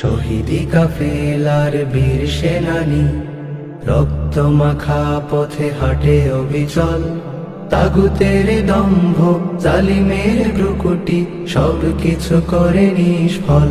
শহীদি কাফেলার বীর সেনানি, রক্ত মাখা পথে হাঁটে অবিচল। তাগুতের দম্ভ, জালিমের ব্রুকুটি সব কিছু করে নিষ্ফল।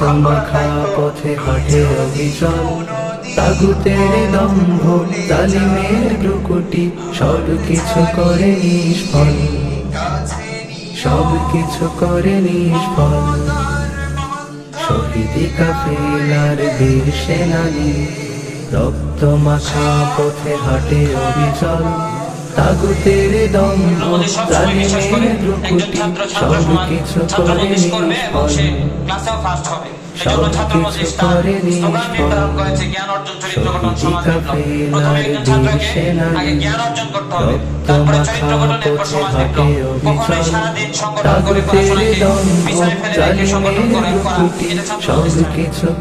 রক্ত মাখা পথে হাঁটে অবিচল তাগুতের দম্ভ জালিমের ব্রুকুটি সব কিছু করে নিষ্ফল। সব কিছু করে নিষ্ফল। শহীদি কাফেলার বীর সেনানী, রক্ত মাখা পথে সব কিছু করে নিষ্ফল। ক্লাসেও ফার্স্ট হবে। সব এজন্য ছাত্র কিছু মজলিস করে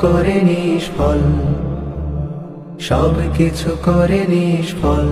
করে নিষ্ফল সব কিছু করে নিষ্ফল